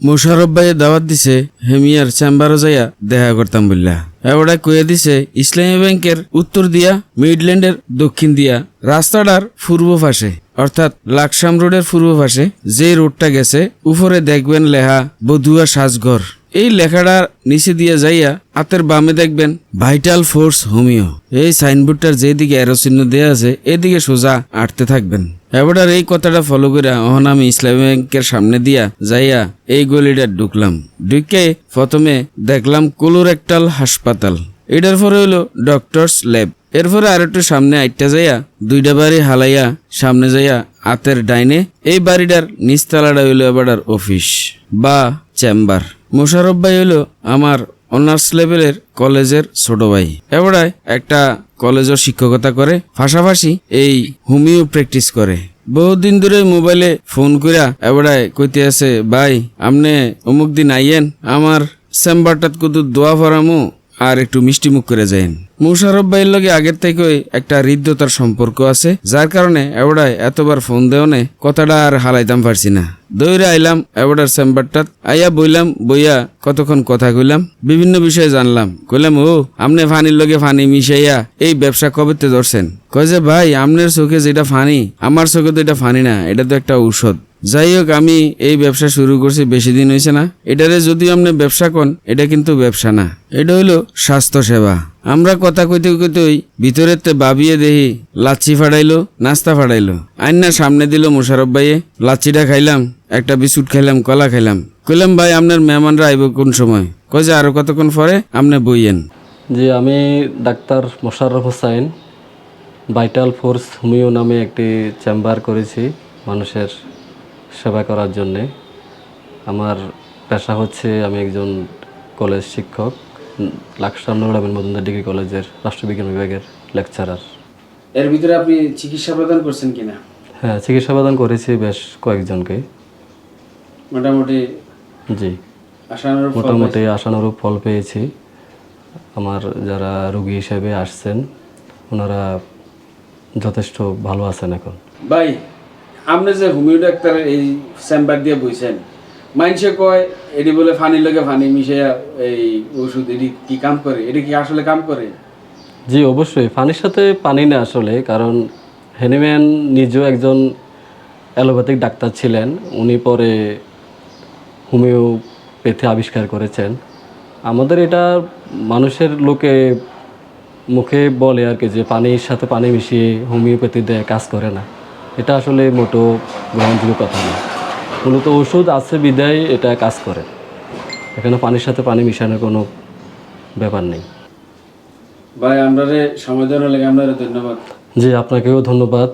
মোশারফ ভাইয়ে দাওয়াত দিছে হেমিয়ার চেম্বারও যাইয়া দেখা করতাম বললা এবারে কয়ে দিছে, ইসলামী ব্যাংকের উত্তর দিয়া, মিডল্যান্ডের দক্ষিণ দিয়া, রাস্তাটার পূর্ব পাশে, অর্থাৎ লাকসাম রোডের পূর্ব পাশে, যে রোডটা গেছে, উপরে দেখবেন লেহা বধুয়া সাজঘর। এই লেখাটার নিচে দিয়ে যাইয়া, হাতের বামে দেখবেন ভাইটাল ফোর্স হোমিও এই সাইনবোর্ডটার যেদিকে এরো চিহ্ন দেওয়া আছে, এদিকে সোজা আটতে থাকবেন। এবার এই কথাটা ফলো করে অহন আমি ইসলামী ব্যাংকের সামনে দিয়া যাইয়া এই গলিটা ঢুকলাম। ঢুকে প্রথমে দেখলাম কোলোরেক্টাল হাসপাতাল। এটার পরে হইল ডক্টরস ল্যাব এরপরে আর একটু সামনে আইটা যাইয়া দুইটা বাড়ি হালাইয়া সামনে যাইয়া আতের ডাইনে এই বাড়িটার নিচতলাটা হইল এবার অফিস বা চেম্বার মোশারফ ভাই হইল আমার অনার্স লেভেলের কলেজের ছোট ভাই। এবারে একটা কলেজের শিক্ষকতা করে, পাশাপাশি এই হোমিও প্র্যাকটিস করে। বহুদিন ধরে মোবাইলে ফোন কইরা এবারে কইতে আছে, ভাই আপনি অমুক দিন আইয়েন, আমার চেম্বারটাত কত দোয়া ফরামু আর একটু মিষ্টি মুখ করে যাইন। মুশারফ ভাইয়ের লগে আগের থেকে একটা হৃদ্যতার সম্পর্ক আছে, যার কারণে এবারে এতবার ফোন দেওনে কথাটা আর হালাইতাম পারছি না। দৌড়ে আইলাম এবারের চেম্বারটাত, আইয়া বইলাম, বইয়া কতক্ষণ কথা কইলাম, বিভিন্ন বিষয়ে জানলাম। কইলাম, ও, আমনে ফানির লগে ফানি মিশাইয়া এই ব্যবসা কবেতে ধরছেন? কয় যে, ভাই, আমনের চোখে যেটা ফানি, আমার চোখে তো এটা ফানি না, এটা তো একটা ঔষধ। যাই হোক আমি এই ব্যবসা শুরু করছি, বেশি দিন হয়েছে না। এটারে যদি আপনি ব্যবসা কন, এটা কিন্তু ব্যবসা না। এটা হইল স্বাস্থ্য সেবা। আমরা কথা কইতে কইতেই ভিতরের তে বাবিয়ে দেহি লাচ্ছি ফাড়াইলো, নাস্তা ফাড়াইলো। আইনা সামনে দিল মোশারফ ভাইয়ে, লাচ্ছিটা খাইলাম, একটা বিস্কুট খাইলাম, কলা খাইলাম। কইলাম, ভাই, আপনার মেহমানরা আইব কোন সময়? কয় যে, আরও কতক্ষণ পরে আপনি বইয়েন? জি, আমি doctor Mosharraf Hossain, vital force homeo নামে একটি চেম্বার করেছি মানুষের সেবা করার জন্যে। আমার পেশা হচ্ছে আমি একজন কলেজ শিক্ষক লাকসাম নুরুল আমিন মজুমদার ডিগ্রি কলেজের রাষ্ট্রবিজ্ঞান বিভাগের লেকচারার। এর ভিতরে আপনি চিকিৎসা প্রদান করছেন কিনা? হ্যাঁ চিকিৎসা প্রদান করেছি বেশ কয়েকজনকে। মোটামুটি জি। মোটামুটি আশানুরূপ ফল পেয়েছি। আমার যারা রোগী হিসেবে আসছেন ওনারা যথেষ্ট ভালো আছেন এখন। ভাই আপনি যে হোমিও ডাক্তার এই চেম্বার দিয়ে বইছেন, মাইনসে কয় এটি বলে ফানির লগে ফানি মিশাইয়া এই ওষুধ এটি কি কাম করে? এটি কি আসলে কাম করে? জি, অবশ্যই। ফানির সাথে পানি না আসলে, কারণ হেনিম্যান নিজেও একজন অ্যালোপ্যাথিক ডাক্তার ছিলেন। উনি পরে হোমিওপ্যাথি আবিষ্কার করেছেন। আমাদের এটা মানুষের লোকে মুখে বলে আর কি যে, পানির সাথে পানি মিশিয়ে হোমিওপ্যাথি দেয় কাজ করে না। এটা আসলে মোটো গ্রহণযোগ্য কথা না। মূলত ওষুধ আছে বিদায় এটা কাজ করে। এখানে পানির সাথে পানি মিশানোর কোনো ব্যাপার নেই। ভাই আমরা সময় দেওয়ার লাগে আপনারা ধন্যবাদ। জি আপনাকেও ধন্যবাদ।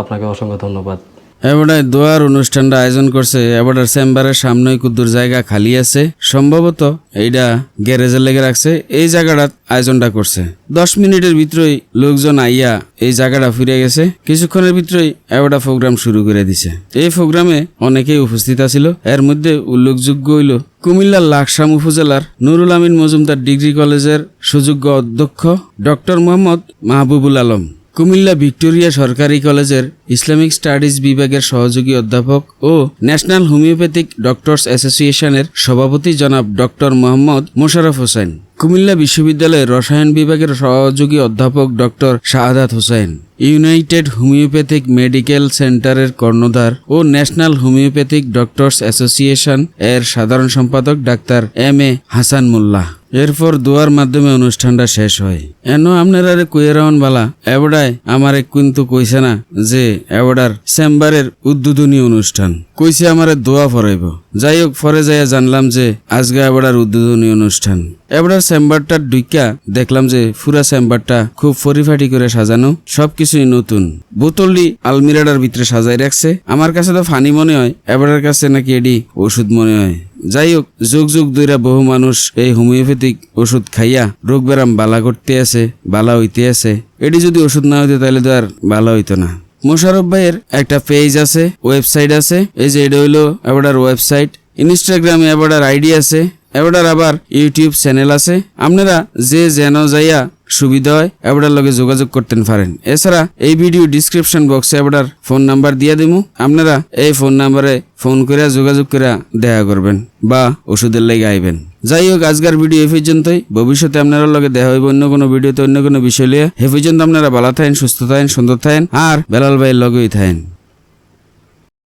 আপনাকে অসংখ্য ধন্যবাদ। এবারে দোয়ার অনুষ্ঠানটা আয়োজন করছে এবারে চেম্বারের সামনে কুদ্দুর জায়গা খালি আছে। সম্ভবত এইটা গ্যারেজের লেগে রাখছে, এই জায়গাটা আয়োজনটা করছে। দশ মিনিটের ভিতরেই লোকজন আইয়া এই জায়গাটা ফিরে গেছে। কিছুক্ষণের ভিতরেই এবারটা প্রোগ্রাম শুরু করে দিছে। এই প্রোগ্রামে অনেকেই উপস্থিত আছিল। এর মধ্যে উল্লেখযোগ্য হইল কুমিল্লার লাকসাম উপজেলার নুরুল আমিন মজুমদার ডিগ্রি কলেজের সুযোগ্য অধ্যক্ষ ডক্টর মোহাম্মদ মাহবুবুল আলম। কুমিল্লা ভিক্টোরিয়া সরকারি কলেজের ইসলামিক স্টাডিজ বিভাগের সহযোগী অধ্যাপক ও ন্যাশনাল হোমিওপ্যাথিক ডক্টরস অ্যাসোসিয়েশনের সভাপতি জনাব ডক্টর মোহাম্মদ মোশারফ হোসেন। কুমিল্লা বিশ্ববিদ্যালয়ের রসায়ন বিভাগের সহযোগী অধ্যাপক doctor Shahadat Hossain. United homeopathic medical সেন্টারের কর্ণধার ও ন্যাশনাল হোমিওপ্যাথিক ডক্টরস অ্যাসোসিয়েশন এর সাধারণ সম্পাদক doctor M A Hasan Mollah এরপর দোয়ার মাধ্যমে অনুষ্ঠানটা শেষ হয়। এন আপনারা কইয়ে রাউন বালা এবাডায় আমারে কিন্তু কইছে না যে এবাডার চেম্বারের উদ্বোধনী অনুষ্ঠান। কইছে আমারে দোয়া ফরাইব। যাই হোক ফরে যাইয়া জানলাম যে আজকে এবাডার উদ্বোধনী অনুষ্ঠান। এবাডার চেম্বারটার ডুইকা দেখলাম যে পুরা চেম্বারটা খুব ফরিফাটি করে সাজানো, সবকিছুই নতুন। বোতলটি আলমিরাটার ভিতরে সাজাই রাখছে। আমার কাছে তো ফানি মনে হয় এবারের কাছে নাকি এডি ওষুধ মনে হয়। যাই হোক যুগ যুগ ধইরা বহু মানুষ এই হোমিওপ্যাথিক ওষুধ খাইয়া রোগ ব্যারাম বালা করতে আছে, বালা হইতে আছে। এটি যদি ওষুধ না হইতো, তাহলে তো আর বালা হইতো না। মোশারফ ভাইয়ের একটা পেজ আছে, ওয়েবসাইট আছে। এই যে এটা হইল এবারটার ওয়েবসাইট। ইনস্টাগ্রামে এবারটার আইডি আছে এবারটার আবার ইউটিউব চ্যানেল আছে। আপনারা যে যেন যাইয়া সুবিধা হয় এবড়ার লগে যোগাযোগ করতেন পারেন। এছাড়া এই ভিডিও ডিসক্রিপশন বক্সে এবড়ার ফোন নাম্বার দিয়ে দিমু। আপনারা এই ফোন নাম্বারে ফোন করে যোগাযোগ করে দেখা করবেন বা ওষুধের লেগে আইবেন। যাই হোক, আজকের ভিডিও এ পর্যন্তই। ভবিষ্যতে আপনারা লগে দেখা হইব অন্য কোনো ভিডিওতে অন্য কোনো বিষয় লিয়ে হে পর্যন্ত আপনারা ভালো থাকেন, সুস্থ থাকেন, সুন্দর থাকেন, আর বেলাল ভাইয়ের লগেই থাকেন।